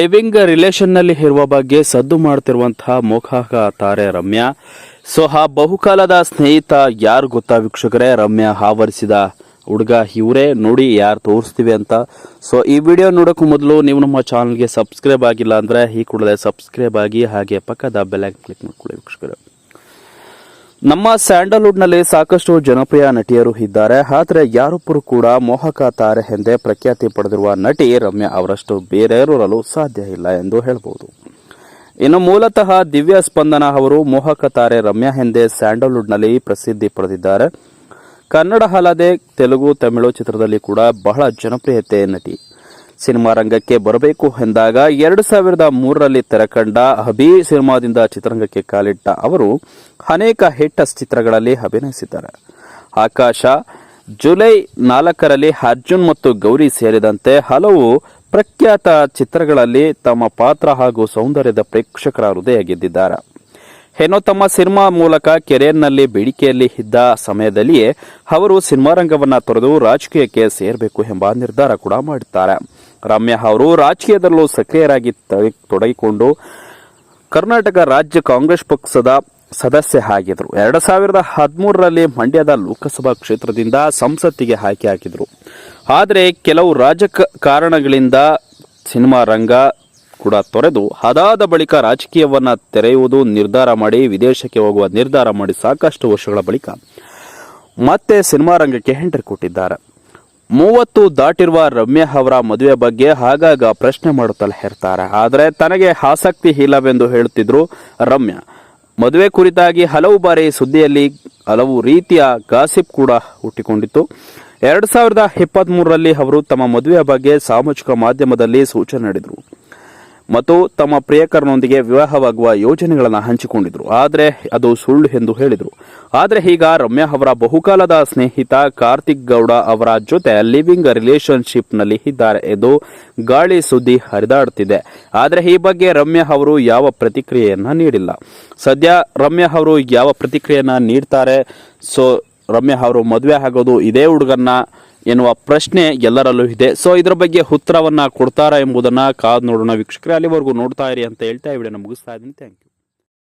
Living ರಿಲೇಷನ್ನಲ್ಲಿ ಇರುವ ಬಗ್ಗೆ ಸದ್ದು ಮಾಡ್ತಿರುವಂತಹ ಮೋಖಾಕ ತಾರೆ ರಮ್ಯಾ. ಸೊ, ಆ ಬಹುಕಾಲದ ಸ್ನೇಹಿತ ಯಾರು ಗೊತ್ತಾ ವೀಕ್ಷಕರೇ? ರಮ್ಯಾ ಆವರಿಸಿದ ಹುಡುಗ ಇವರೇ. ನೋಡಿ, ಯಾರು ತೋರಿಸ್ತೀವಿ ಅಂತ. ಸೊ, ಈ ವಿಡಿಯೋ ನೋಡೋಕ್ಕೂ ಮೊದಲು ನೀವು ನಮ್ಮ ಚಾನಲ್ಗೆ ಸಬ್ಸ್ಕ್ರೈಬ್ ಆಗಿಲ್ಲ ಅಂದ್ರೆ ಈ ಕೂಡಲೇ ಸಬ್ಸ್ಕ್ರೈಬ್ ಆಗಿ ಹಾಗೆ ಪಕ್ಕದ ಬೆಲ್ ಕ್ಲಿಕ್ ಮಾಡ್ಕೊಳ್ಳಿ ವೀಕ್ಷಕರೇ. ನಮ್ಮ ಸ್ಯಾಂಡಲ್ವುಡ್ನಲ್ಲಿ ಸಾಕಷ್ಟು ಜನಪ್ರಿಯ ನಟಿಯರು ಇದ್ದಾರೆ. ಆದರೆ ಯಾರೊಬ್ಬರು ಕೂಡ ಮೋಹಕ ತಾರೆ ಎಂದೇ ಪ್ರಖ್ಯಾತಿ ಪಡೆದಿರುವ ನಟಿ ರಮ್ಯಾ ಅವರಷ್ಟು ಬೇರೆಯವರಲು ಸಾಧ್ಯ ಇಲ್ಲ ಎಂದು ಹೇಳಬಹುದು ಇನ್ನು ಮೂಲತಃ ದಿವ್ಯ ಸ್ಪಂದನ ಅವರು ಮೋಹಕ ತಾರೆ ರಮ್ಯಾ ಎಂದೇ ಸ್ಯಾಂಡಲ್ವುಡ್ನಲ್ಲಿ ಪ್ರಸಿದ್ಧಿ ಪಡೆದಿದ್ದಾರೆ. ಕನ್ನಡ ಅಲ್ಲದೆ ತೆಲುಗು, ತಮಿಳು ಚಿತ್ರದಲ್ಲಿ ಕೂಡ ಬಹಳ ಜನಪ್ರಿಯತೆ ನಟಿ. ಸಿನಿಮಾ ರಂಗಕ್ಕೆ ಬರಬೇಕು ಎಂದಾಗ ಎರಡು ಸಾವಿರದ ಮೂರರಲ್ಲಿ ತೆರೆಕಂಡ ಅಭಿ ಸಿನಿಮಾದಿಂದ ಚಿತ್ರರಂಗಕ್ಕೆ ಕಾಲಿಟ್ಟ ಅವರು ಅನೇಕ ಹಿಟ್ ಚಿತ್ರಗಳಲ್ಲಿ ಅಭಿನಯಿಸಿದ್ದಾರೆ. ಆಕಾಶ, ಜುಲೈ ನಾಲ್ಕರಲ್ಲಿ ಅರ್ಜುನ್ ಮತ್ತು ಗೌರಿ ಸೇರಿದಂತೆ ಹಲವು ಪ್ರಖ್ಯಾತ ಚಿತ್ರಗಳಲ್ಲಿ ತಮ್ಮ ಪಾತ್ರ ಹಾಗೂ ಸೌಂದರ್ಯದ ಪ್ರೇಕ್ಷಕರ ಹೃದಯ ಗೆದ್ದಿದ್ದಾರೆ. ಏನೋ ತಮ್ಮ ಸಿನಿಮಾ ಮೂಲಕ ಕೆರಿಯರ್ನಲ್ಲಿ ಬೇಡಿಕೆಯಲ್ಲಿ ಇದ್ದ ಸಮಯದಲ್ಲಿಯೇ ಅವರು ಸಿನಿಮಾ ರಂಗವನ್ನ ತೊರೆದು ರಾಜಕೀಯಕ್ಕೆ ಸೇರಬೇಕು ಎಂಬ ನಿರ್ಧಾರ ಕೂಡ ಮಾಡುತ್ತಾರೆ ರಮ್ಯಾ ಅವರು ರಾಜಕೀಯದಲ್ಲೂ ಸಕ್ರಿಯರಾಗಿ ತೊಡಗಿಕೊಂಡು ಕರ್ನಾಟಕ ರಾಜ್ಯ ಕಾಂಗ್ರೆಸ್ ಪಕ್ಷದ ಸದಸ್ಯ ಆಗಿದ್ರು ಎರಡು ಸಾವಿರದ ಹದಿಮೂರರಲ್ಲಿ ಮಂಡ್ಯದ ಲೋಕಸಭಾ ಕ್ಷೇತ್ರದಿಂದ ಸಂಸತ್ತಿಗೆ ಆಯ್ಕೆ ಹಾಕಿದರು ಆದರೆ ಕೆಲವು ರಾಜಕ ಕಾರಣಗಳಿಂದ ಸಿನಿಮಾ ರಂಗ ಕೂಡ ತೊರೆದು, ಅದಾದ ಬಳಿಕ ರಾಜಕೀಯವನ್ನ ತೆರೆಯುವುದು ನಿರ್ಧಾರ ಮಾಡಿ ವಿದೇಶಕ್ಕೆ ಹೋಗುವ ನಿರ್ಧಾರ ಮಾಡಿ ಸಾಕಷ್ಟು ವರ್ಷಗಳ ಬಳಿಕ ಮತ್ತೆ ಸಿನಿಮಾ ರಂಗಕ್ಕೆ ಎಂಟ್ರಿ ಕೊಟ್ಟಿದ್ದಾರೆ. ಮೂವತ್ತು ದಾಟಿರುವ ರಮ್ಯಾ ಅವರ ಮದುವೆ ಬಗ್ಗೆ ಆಗಾಗ ಪ್ರಶ್ನೆ ಮಾಡುತ್ತಲೇ ಇರ್ತಾರೆ. ಆದರೆ ತನಗೆ ಆಸಕ್ತಿ ಇಲ್ಲವೆಂದು ಹೇಳುತ್ತಿದ್ರು ರಮ್ಯಾ. ಮದುವೆ ಕುರಿತಾಗಿ ಹಲವು ಬಾರಿ ಸುದ್ದಿಯಲ್ಲಿ ಹಲವು ರೀತಿಯ ಗಾಸಿಪ್ ಕೂಡ ಹುಟ್ಟಿಕೊಂಡಿತ್ತು. ಎರಡು ಸಾವಿರದ ಇಪ್ಪತ್ತ್ ಮೂರರಲ್ಲಿ ಅವರು ತಮ್ಮ ಮದುವೆಯ ಬಗ್ಗೆ ಸಾಮಾಜಿಕ ಮಾಧ್ಯಮದಲ್ಲಿ ಸೂಚನೆ ನೀಡಿದರು. ಮತ್ತು ತಮ್ಮ ಪ್ರಿಯಕರನೊಂದಿಗೆ ವಿವಾಹವಾಗುವ ಯೋಜನೆಗಳನ್ನು ಹಂಚಿಕೊಂಡಿದ್ರು. ಆದರೆ ಅದು ಸುಳ್ಳು ಎಂದು ಹೇಳಿದರು. ಆದರೆ ಈಗ ರಮ್ಯಾ ಅವರ ಬಹುಕಾಲದ ಸ್ನೇಹಿತ ಕಾರ್ತಿಕ್ ಗೌಡ ಅವರ ಜೊತೆ ಲಿವಿಂಗ್ ರಿಲೇಶನ್ಶಿಪ್ನಲ್ಲಿ ಇದ್ದಾರೆ ಎಂದು ಗಾಳಿ ಸುದ್ದಿ ಹರಿದಾಡುತ್ತಿದೆ. ಆದರೆ ಈ ಬಗ್ಗೆ ರಮ್ಯಾ ಅವರು ಯಾವ ಪ್ರತಿಕ್ರಿಯೆಯನ್ನು ನೀಡಿಲ್ಲ. ಸದ್ಯ ರಮ್ಯಾ ಅವರು ಯಾವ ಪ್ರತಿಕ್ರಿಯೆಯನ್ನು ನೀಡ್ತಾರೆ, ಸೊ ರಮ್ಯಾ ಅವರು ಮದುವೆ ಆಗೋದು ಇದೇ ಹುಡುಗನ್ನ ಎನ್ನುವ ಪ್ರಶ್ನೆ ಎಲ್ಲರಲ್ಲೂ ಇದೆ. ಸೊ ಇದರ ಬಗ್ಗೆ ಉತ್ತರವನ್ನ ಕೊಡ್ತಾರಾ ಎಂಬುದನ್ನ ಕಾದ್ ನೋಡೋಣ ವೀಕ್ಷಕರೇ. ಅಲ್ಲಿವರೆಗೂ ನೋಡ್ತಾ ಇರಿ ಅಂತ ಹೇಳ್ತಾ ಈ ಮುಗಿಸ್ತಾ ಇದ್ದೀನಿ. Thank you